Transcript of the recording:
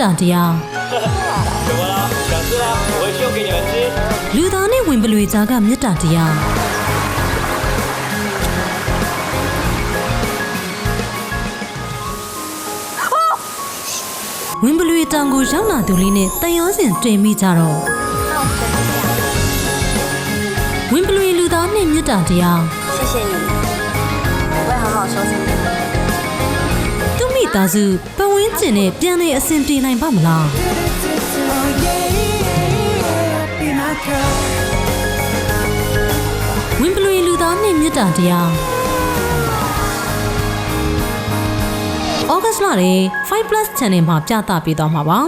တာတရား 怎么了？想吃啊？我会秀给你们吃。 လူသားနဲ့ဝင်ပလွေကြားကမေတ္တာတရားဝင်ပလွေတောင်ကိုရောက်လာသူလေးနဲ့တန်ရောစင်တွေ့မိကြတော့ဝင်ပလွေလူသားနဲ့မေတ္တာတရား 谢谢你， သူမိသားစုပတ်ဝန်းကျင်နဲ့ပြန်လည်အဆင်ပြေနိုင်ပါမလားဝင်ပလွေလူသားနဲ့မေတ္တာတရားဩဂတ်စ်လရဲ့5 plus channel မှာပြသပေးသွားမှာပါ